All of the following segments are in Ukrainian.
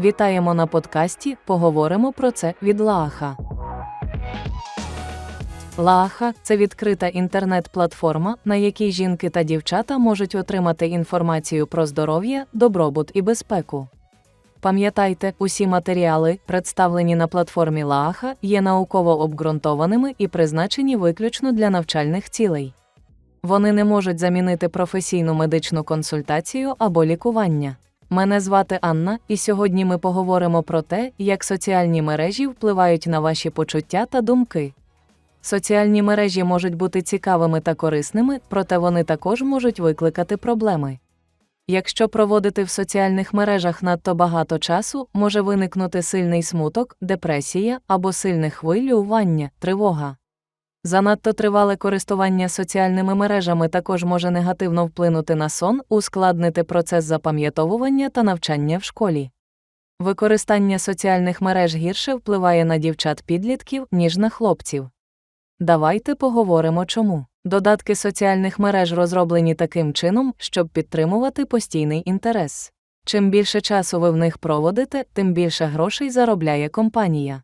Вітаємо на подкасті. Поговоримо про це від Лааха. Лааха це відкрита інтернет-платформа, на якій жінки та дівчата можуть отримати інформацію про здоров'я, добробут і безпеку. Пам'ятайте, усі матеріали, представлені на платформі Лааха, є науково обґрунтованими і призначені виключно для навчальних цілей. Вони не можуть замінити професійну медичну консультацію або лікування. Мене звати Анна, і сьогодні ми поговоримо про те, як соціальні мережі впливають на ваші почуття та думки. Соціальні мережі можуть бути цікавими та корисними, проте вони також можуть викликати проблеми. Якщо проводити в соціальних мережах надто багато часу, може виникнути сильний смуток, депресія або сильне хвилювання, тривога. Занадто тривале користування соціальними мережами також може негативно вплинути на сон, ускладнити процес запам'ятовування та навчання в школі. Використання соціальних мереж гірше впливає на дівчат-підлітків, ніж на хлопців. Давайте поговоримо чому. Додатки соціальних мереж розроблені таким чином, щоб підтримувати постійний інтерес. Чим більше часу ви в них проводите, тим більше грошей заробляє компанія.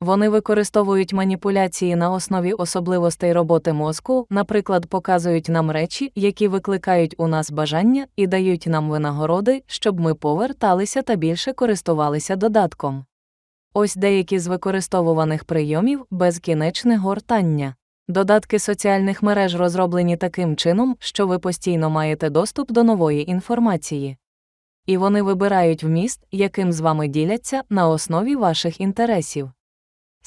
Вони використовують маніпуляції на основі особливостей роботи мозку, наприклад, показують нам речі, які викликають у нас бажання, і дають нам винагороди, щоб ми поверталися та більше користувалися додатком. Ось деякі з використовуваних прийомів безкінечне гортання. Додатки соціальних мереж розроблені таким чином, що ви постійно маєте доступ до нової інформації. І вони вибирають вміст, яким з вами діляться на основі ваших інтересів.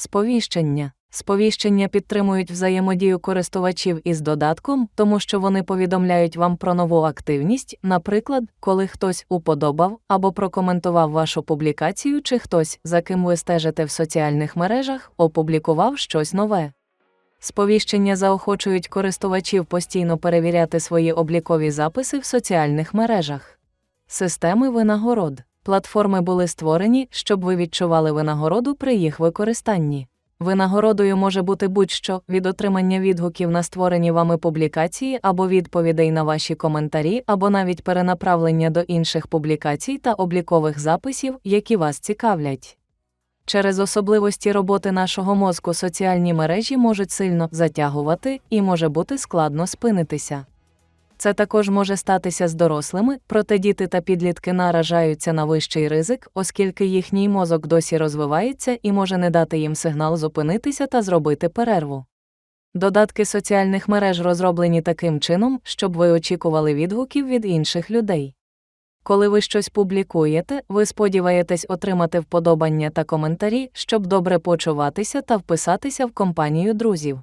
Сповіщення. Сповіщення підтримують взаємодію користувачів із додатком, тому що вони повідомляють вам про нову активність, наприклад, коли хтось уподобав або прокоментував вашу публікацію, чи хтось, за ким ви стежите в соціальних мережах, опублікував щось нове. Сповіщення заохочують користувачів постійно перевіряти свої облікові записи в соціальних мережах. Системи винагород. Платформи були створені, щоб ви відчували винагороду при їх використанні. Винагородою може бути будь-що від отримання відгуків на створені вами публікації або відповідей на ваші коментарі, або навіть перенаправлення до інших публікацій та облікових записів, які вас цікавлять. Через особливості роботи нашого мозку соціальні мережі можуть сильно затягувати і може бути складно спинитися. Це також може статися з дорослими, проте діти та підлітки наражаються на вищий ризик, оскільки їхній мозок досі розвивається і може не дати їм сигнал зупинитися та зробити перерву. Додатки соціальних мереж розроблені таким чином, щоб ви очікували відгуків від інших людей. Коли ви щось публікуєте, ви сподіваєтесь отримати вподобання та коментарі, щоб добре почуватися та вписатися в компанію друзів.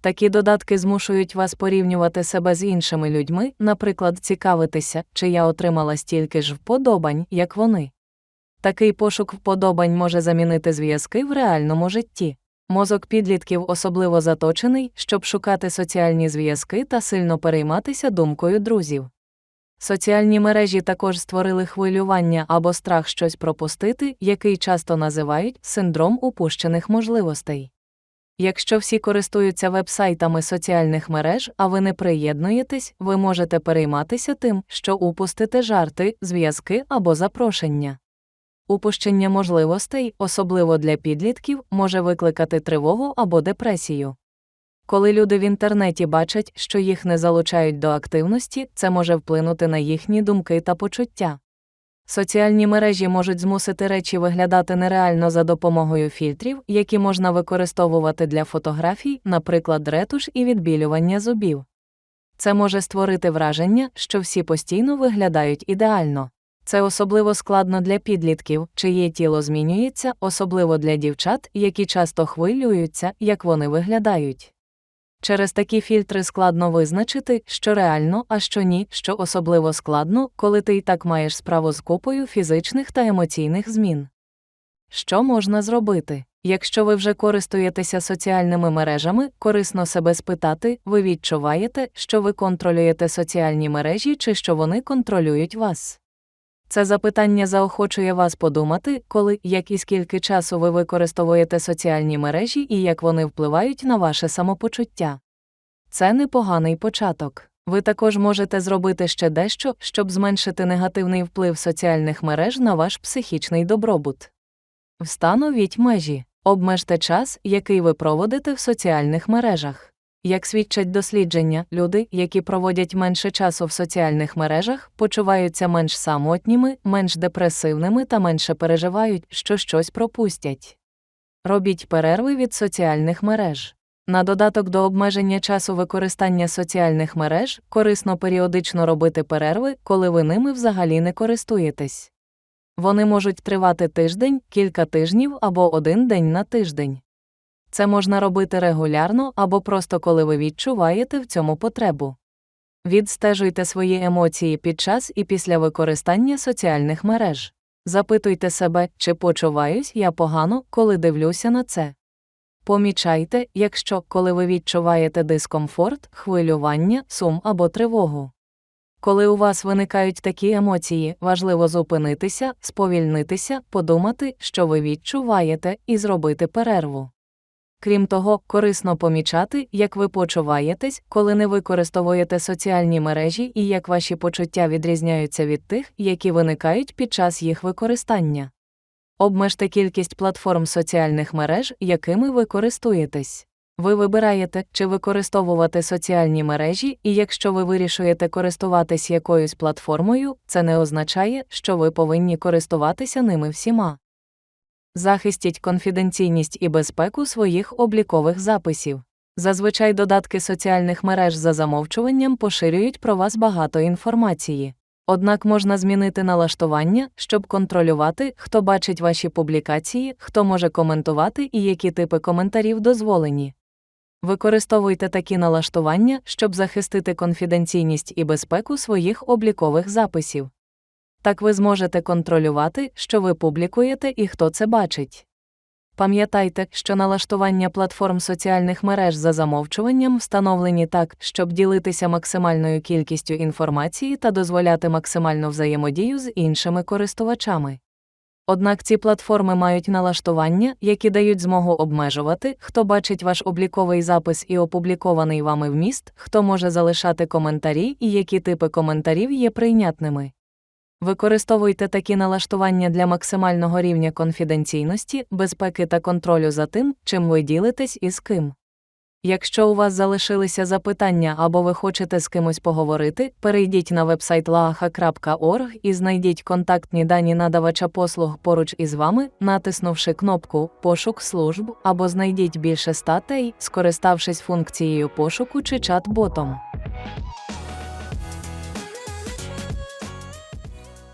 Такі додатки змушують вас порівнювати себе з іншими людьми, наприклад, цікавитися, чи я отримала стільки ж вподобань, як вони. Такий пошук вподобань може замінити зв'язки в реальному житті. Мозок підлітків особливо заточений, щоб шукати соціальні зв'язки та сильно перейматися думкою друзів. Соціальні мережі також створили хвилювання або страх щось пропустити, який часто називають синдром упущених можливостей. Якщо всі користуються вебсайтами соціальних мереж, а ви не приєднуєтесь, ви можете перейматися тим, що упустите жарти, зв'язки або запрошення. Упущення можливостей, особливо для підлітків, може викликати тривогу або депресію. Коли люди в інтернеті бачать, що їх не залучають до активності, це може вплинути на їхні думки та почуття. Соціальні мережі можуть змусити речі виглядати нереально за допомогою фільтрів, які можна використовувати для фотографій, наприклад, ретуш і відбілювання зубів. Це може створити враження, що всі постійно виглядають ідеально. Це особливо складно для підлітків, чиє тіло змінюється, особливо для дівчат, які часто хвилюються, як вони виглядають. Через такі фільтри складно визначити, що реально, а що ні, що особливо складно, коли ти й так маєш справу з купою фізичних та емоційних змін. Що можна зробити? Якщо ви вже користуєтеся соціальними мережами, корисно себе спитати, ви відчуваєте, що ви контролюєте соціальні мережі чи що вони контролюють вас. Це запитання заохочує вас подумати, коли, як і скільки часу ви використовуєте соціальні мережі і як вони впливають на ваше самопочуття. Це непоганий початок. Ви також можете зробити ще дещо, щоб зменшити негативний вплив соціальних мереж на ваш психічний добробут. Встановіть межі. Обмежте час, який ви проводите в соціальних мережах. Як свідчать дослідження, люди, які проводять менше часу в соціальних мережах, почуваються менш самотніми, менш депресивними та менше переживають, що щось пропустять. Робіть перерви від соціальних мереж. На додаток до обмеження часу використання соціальних мереж корисно періодично робити перерви, коли ви ними взагалі не користуєтесь. Вони можуть тривати тиждень, кілька тижнів або один день на тиждень. Це можна робити регулярно або просто коли ви відчуваєте в цьому потребу. Відстежуйте свої емоції під час і після використання соціальних мереж. Запитуйте себе, чи почуваюсь я погано, коли дивлюся на це. Помічайте, якщо коли ви відчуваєте дискомфорт, хвилювання, сум або тривогу. Коли у вас виникають такі емоції, важливо зупинитися, сповільнитися, подумати, що ви відчуваєте, і зробити перерву. Крім того, корисно помічати, як ви почуваєтесь, коли не використовуєте соціальні мережі і як ваші почуття відрізняються від тих, які виникають під час їх використання. Обмежте кількість платформ соціальних мереж, якими ви користуєтесь. Ви вибираєте, чи використовувати соціальні мережі, і якщо ви вирішуєте користуватись якоюсь платформою, це не означає, що ви повинні користуватися ними всіма. Захистіть конфіденційність і безпеку своїх облікових записів. Зазвичай додатки соціальних мереж за замовчуванням поширюють про вас багато інформації. Однак можна змінити налаштування, щоб контролювати, хто бачить ваші публікації, хто може коментувати і які типи коментарів дозволені. Використовуйте такі налаштування, щоб захистити конфіденційність і безпеку своїх облікових записів. Так ви зможете контролювати, що ви публікуєте і хто це бачить. Пам'ятайте, що налаштування платформ соціальних мереж за замовчуванням встановлені так, щоб ділитися максимальною кількістю інформації та дозволяти максимальну взаємодію з іншими користувачами. Однак ці платформи мають налаштування, які дають змогу обмежувати, хто бачить ваш обліковий запис і опублікований вами вміст, хто може залишати коментарі і які типи коментарів є прийнятними. Використовуйте такі налаштування для максимального рівня конфіденційності, безпеки та контролю за тим, чим ви ділитесь і з ким. Якщо у вас залишилися запитання або ви хочете з кимось поговорити, перейдіть на вебсайт laaha.org і знайдіть контактні дані надавача послуг поруч із вами, натиснувши кнопку Пошук служб або знайдіть більше статей, скориставшись функцією пошуку чи чат-ботом.